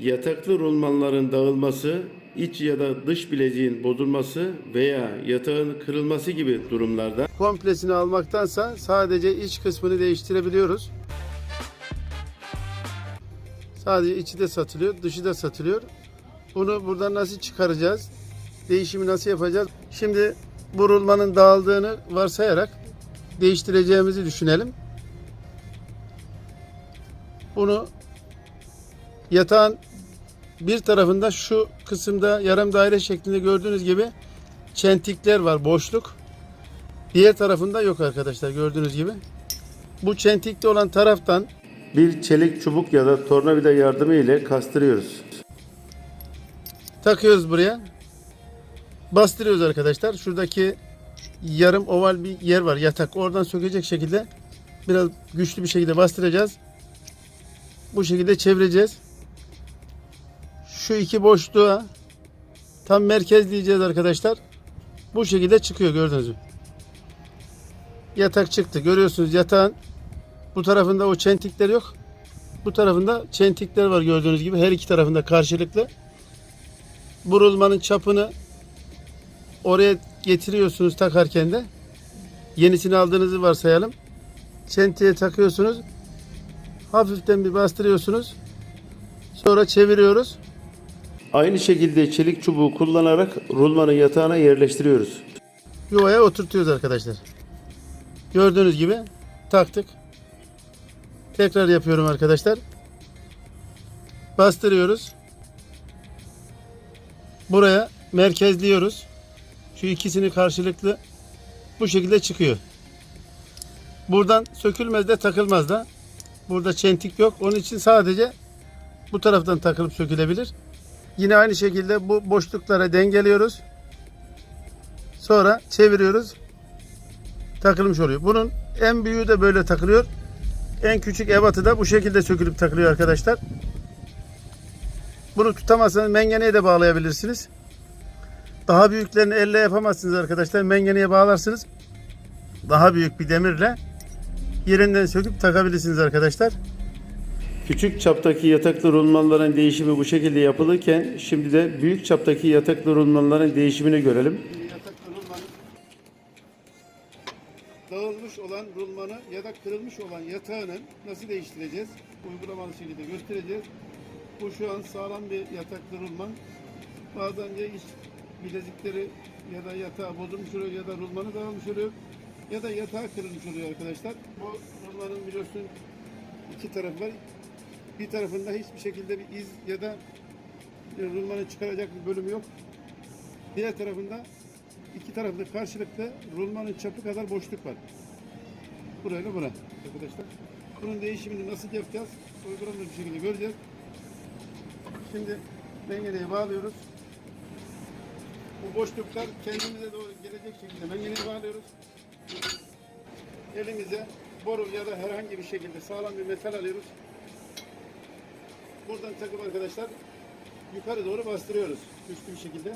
Yataklı rulmanların dağılması, iç ya da dış bileziğin bozulması veya yatağın kırılması gibi durumlarda komplesini almaktansa sadece iç kısmını değiştirebiliyoruz. Sadece içi de satılıyor, dışı da satılıyor. Bunu buradan nasıl çıkaracağız? Değişimi nasıl yapacağız? Şimdi bu rulmanın dağıldığını varsayarak değiştireceğimizi düşünelim. Bunu yatağın bir tarafında şu kısımda yarım daire şeklinde gördüğünüz gibi çentikler var, boşluk. Diğer tarafında yok arkadaşlar gördüğünüz gibi. Bu çentikli olan taraftan bir çelik çubuk ya da tornavida yardımı ile kastırıyoruz. takıyoruz buraya. Bastırıyoruz arkadaşlar. Şuradaki yarım oval bir yer var yatak. Oradan sökecek şekilde biraz güçlü bir şekilde bastıracağız. Bu şekilde çevireceğiz. Şu iki boşluğa tam merkezleyeceğiz arkadaşlar. Bu şekilde çıkıyor gördüğünüz gibi. Yatak çıktı. Görüyorsunuz yatağın bu tarafında o çentikler yok. Bu tarafında çentikler var gördüğünüz gibi. Her iki tarafında karşılıklı. Burulmanın çapını oraya getiriyorsunuz takarken de. Yenisini aldığınızı varsayalım. Çentiğe takıyorsunuz. Hafiften bir bastırıyorsunuz. Sonra çeviriyoruz. Aynı şekilde çelik çubuğu kullanarak rulmanın yatağına yerleştiriyoruz. Yuvaya oturtuyoruz arkadaşlar. Gördüğünüz gibi taktık. Tekrar yapıyorum arkadaşlar. Bastırıyoruz. Buraya merkezliyoruz. Şu ikisini karşılıklı bu şekilde çıkıyor. Buradan sökülmez de takılmaz da. Burada çentik yok. Onun için sadece bu taraftan takılıp sökülebilir. Yine aynı şekilde bu boşluklara dengeliyoruz. Sonra çeviriyoruz. Takılmış oluyor. Bunun en büyüğü de böyle takılıyor. En küçük ebatı da bu şekilde sökülüp takılıyor arkadaşlar. Bunu tutamazsanız mengeneye de bağlayabilirsiniz. Daha büyüklerini elle yapamazsınız arkadaşlar. Mengeneye bağlarsınız. Daha büyük bir demirle yerinden söküp takabilirsiniz arkadaşlar. Küçük çaptaki yataklı rulmanların değişimi bu şekilde yapılırken şimdi de büyük çaptaki yataklı rulmanların değişimini görelim. Dağılmış olan rulmanı ya da kırılmış olan yatağını nasıl değiştireceğiz? Uygulamalı şekilde göstereceğiz. Bu şu an sağlam bir yataklı rulman. Bazen ya iç bilezikleri ya da yatağı bozulmuş oluyor ya da rulmanı dağılmış oluyor ya da yatağı kırılmış oluyor arkadaşlar. Bu rulmanın biliyorsun iki tarafı var. Bir tarafında hiçbir şekilde bir iz ya da rulmanı çıkaracak bir bölümü yok. Diğer tarafında iki tarafta karşılıklı rulmanın çapı kadar boşluk var. Burayla bura arkadaşlar. Bunun değişimini nasıl yapacağız? Uygulamalı bir şekilde göreceğiz. Şimdi mengeneye bağlıyoruz. Bu boşluklar kendimize doğru gelecek şekilde mengeneye bağlıyoruz. Elimize boru ya da herhangi bir şekilde sağlam bir metal alıyoruz. Buradan takıp arkadaşlar yukarı doğru bastırıyoruz. Güçlü bir şekilde.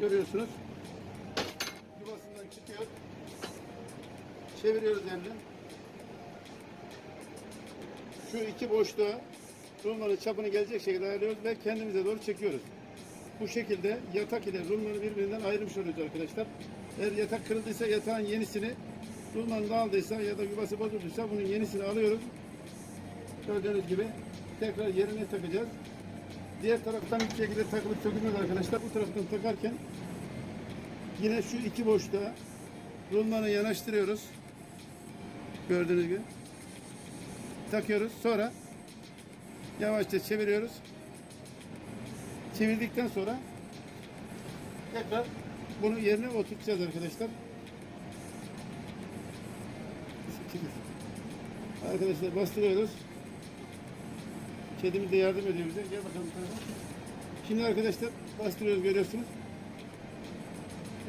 Görüyorsunuz. Yuvasından çıkıyor. Çeviriyoruz elden. Şu iki boşluğa rulmanın çapını gelecek şekilde ayarlıyoruz ve kendimize doğru çekiyoruz. Bu şekilde yatak ile rulmanı birbirinden ayırmış oluyoruz arkadaşlar. Eğer yatak kırıldıysa yatağın yenisini rulman dağıldıysa ya da yuvası bozulduysa bunun yenisini alıyoruz. Gördüğünüz gibi tekrar yerine takacağız. Diğer taraftan bir şekilde takılıp sökülmez arkadaşlar. Bu taraftan takarken yine şu iki boşluğa rulmanı yanaştırıyoruz. Gördüğünüz gibi. Takıyoruz. Sonra yavaşça çeviriyoruz. Çevirdikten sonra tekrar bunu yerine oturtacağız arkadaşlar. Arkadaşlar bastırıyoruz. Kedimiz de yardım ediyor bize. Gel bakalım. tarafa. Şimdi arkadaşlar bastırıyoruz görüyorsunuz.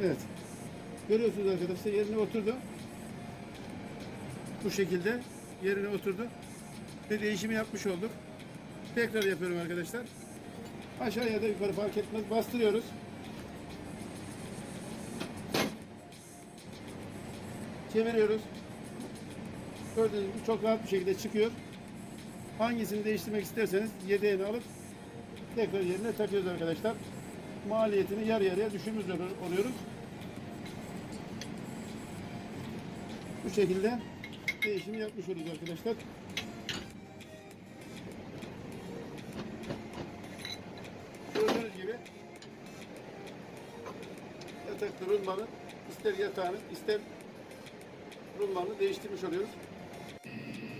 Evet. Görüyorsunuz arkadaşlar yerine oturdu. Bu şekilde yerine oturdu. Ve değişimi yapmış olduk. Tekrar yapıyorum arkadaşlar. Aşağı ya da yukarı fark etmez. Bastırıyoruz. Çeviriyoruz. Gördüğünüz gibi çok rahat bir şekilde çıkıyor. Hangisini değiştirmek isterseniz yedeğini alıp tekrar yerine takıyoruz arkadaşlar. Maliyetini yarı yarıya düşürmüş ol- oluyoruz. Bu şekilde değişimi yapmış oluyoruz arkadaşlar. Gördüğünüz gibi yataklı rulmanı ister yatağını ister rulmanı değiştirmiş oluyoruz.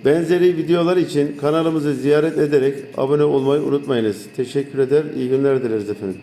Benzeri videolar için kanalımızı ziyaret ederek abone olmayı unutmayınız. Teşekkür eder, iyi günler dileriz efendim.